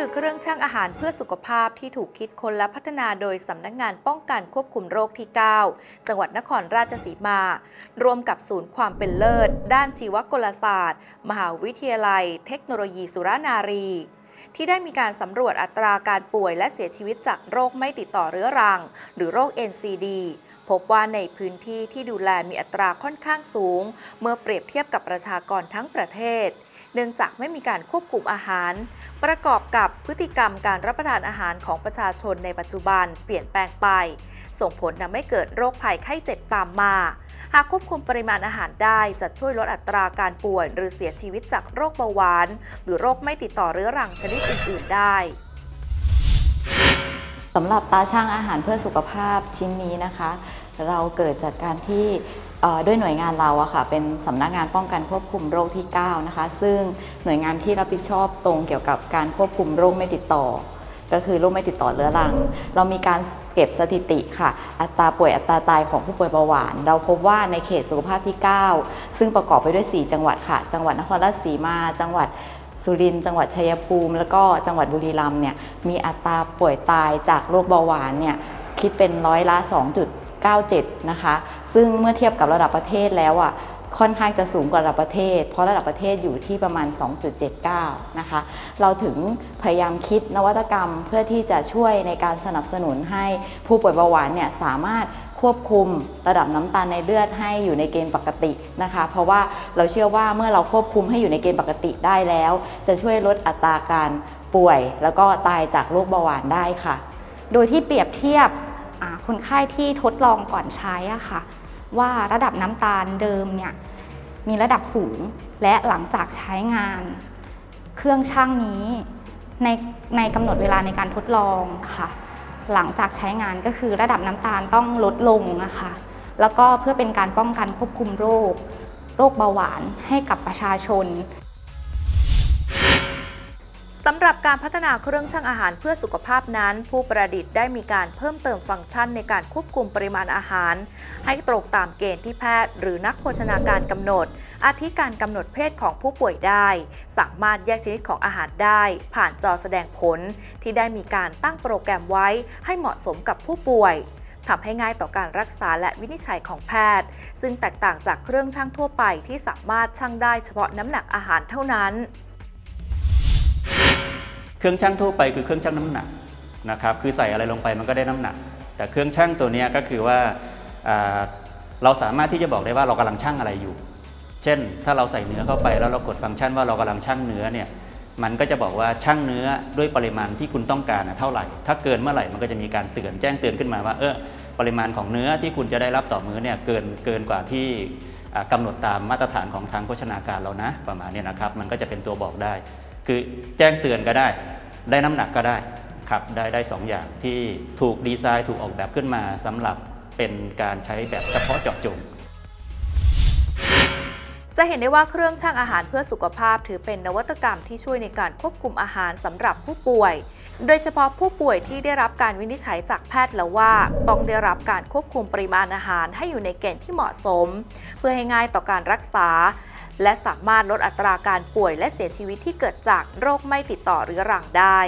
คือเครื่องชั่งอาหารเพื่อสุขภาพที่ถูกคิดค้นและพัฒนาโดยสำนักงานป้องกันควบคุมโรคที่ 9 จังหวัดนครราชสีมาร่วมกับศูนย์ความเป็นเลิศ ด้านชีวกลศาสตร์ มหาวิทยาลัย เทคโนโลยีสุรานารี ที่ได้มีการสำรวจอัตราการป่วยและเสียชีวิตจากโรคไม่ติดต่อเรื้อรัง หรือโรค NCD พบว่าในพื้นที่ที่ดูแลมีอัตราค่อนข้างสูง เมื่อเปรียบเทียบกับประชากรทั้งประเทศ เนื่องจากไม่มีการควบคุมอาหาร ประกอบกับพฤติกรรมการรับประทานอาหารของประชาชนในปัจจุบันเปลี่ยนแปลงไป ส่งผลทำให้เกิดโรคภัยไข้เจ็บตามมา หากควบคุมปริมาณอาหารได้จะช่วยลดอัตราการป่วย หรือเสียชีวิตจากโรคเบาหวาน หรือโรคไม่ติดต่อเรื้อรังชนิดอื่น ๆ ได้สำหรับตาช่างอาหารเพื่อสุขภาพชิ้นนี้นะคะ เราเกิดจากการที่ ด้วยหน่วยงานเราอะค่ะเป็นสำนักงานป้องกันควบคุมโรคที่ 9 นะคะ ซึ่งหน่วยงานที่รับผิดชอบตรงเกี่ยวกับการควบคุมโรคไม่ติดต่อ ก็คือโรคไม่ติดต่อเรื้อรัง เรามีการเก็บสถิติค่ะ อัตราป่วยอัตราตายของผู้ป่วยเบาหวาน เราพบว่าในเขตสุขภาพที่ 9 ซึ่งประกอบไปด้วย 4 จังหวัดค่ะ จังหวัดนครราชสีมา จังหวัดสุรินทร์จังหวัดชัยภูมิ แล้วก็จังหวัดบุรีรัมย์เนี่ยมีอัตราป่วยตายจากโรคเบาหวานเนี่ยคิดเป็นร้อยละ 97 นะคะ ซึ่งเมื่อเทียบกับระดับประเทศแล้วอะค่อนข้างจะสูงกว่าระดับประเทศ เพราะระดับประเทศอยู่ที่ประมาณ 2.79 นะคะ เราถึงพยายามคิดนวัตกรรมเพื่อที่จะช่วยในการสนับสนุนให้ผู้ป่วยเบาหวานเนี่ยสามารถควบคุมระดับน้ำตาลในเลือดให้อยู่ในเกณฑ์ปกตินะคะ เพราะว่าเราเชื่อว่าเมื่อเราควบคุมให้อยู่ในเกณฑ์ปกติได้แล้ว จะช่วยลดอัตราการป่วย แล้วก็ตายจากโรคเบาหวานได้ค่ะ โดยที่เปรียบเทียบ คนไข้ที่ทดลองก่อนใช้อะค่ะ ว่าระดับน้ำตาลเดิมเนี่ยมีระดับสูงและหลังจากใช้งาน เครื่องช่างนี้ในในกำหนดเวลาในการทดลองค่ะ หลังจากใช้งานก็คือระดับน้ำตาลต้องลดลงนะคะ แล้วก็เพื่อเป็นการป้องกันควบคุมโรค โรคเบาหวานให้กับประชาชน สำหรับการพัฒนาเครื่องชั่งอาหารเพื่อสุขภาพนั้น ผู้ประดิษฐ์ได้มีการเพิ่มเติมฟังก์ชันในการควบคุมปริมาณอาหาร ให้ตรงตามเกณฑ์ที่แพทย์ หรือนักโภชนาการกำหนด อาทิการกำหนดเพศของผู้ป่วยได้ สามารถแยกชนิดของอาหารได้ ผ่านจอแสดงผล ที่ได้มีการตั้งโปรแกรมไว้ ให้เหมาะสมกับผู้ป่วยทำให้ง่ายต่อการรักษาและวินิจฉัยของแพทย์ ซึ่งแตกต่างจากเครื่องชั่งทั่วไปที่สามารถชั่งได้เฉพาะน้ำหนักอาหารเท่านั้น เครื่องชั่งทั่วไปคือเครื่องชั่งน้ำหนักนะครับคือใส่อะไรลงไปมันก็ได้น้ำหนัก แต่เครื่องชั่งตัวนี้ก็คือว่าเราสามารถที่จะบอกได้ว่าเรากำลังชั่งอะไรอยู่ เช่น ถ้าเราใส่เนื้อเข้าไปแล้วเรากดฟังก์ชันว่าเรากำลังชั่งเนื้อเนี่ยมันก็จะบอกว่าชั่งเนื้อด้วยปริมาณที่คุณต้องการเท่าไหร่ ถ้าเกินเมื่อไหร่มันก็จะมีการเตือนแจ้งเตือนขึ้นมาว่าเออปริมาณของเนื้อที่คุณจะได้รับต่อมื้อเนี่ยเกินเกินกว่าที่อ่ากำหนดตามมาตรฐานของทางโภชนาการเรานะ ประมาณนี้นะครับ มันก็จะเป็นตัวบอกได้ คือแจ้งเตือนก็ได้ ได้น้ำหนักก็ได้ครับได้ได้สองอย่างที่ถูกดีไซน์ถูกออกแบบขึ้นมาสำหรับเป็นการใช้แบบเฉพาะเจาะจงจะเห็นได้ว่าเครื่องชั่งอาหารเพื่อสุขภาพถือเป็นนวัตกรรมที่ช่วยในการควบคุมอาหารสำหรับผู้ป่วย โดยเฉพาะผู้ป่วยที่ได้รับการวินิจฉัยจากแพทย์แล้วว่า ต้องได้รับการควบคุมปริมาณอาหารให้อยู่ในเกณฑ์ที่เหมาะสม เพื่อให้ง่ายต่อการรักษา และสามารถลดอัตราการป่วยและเสียชีวิตที่เกิดจากโรคไม่ติดต่อเรื้อรังได้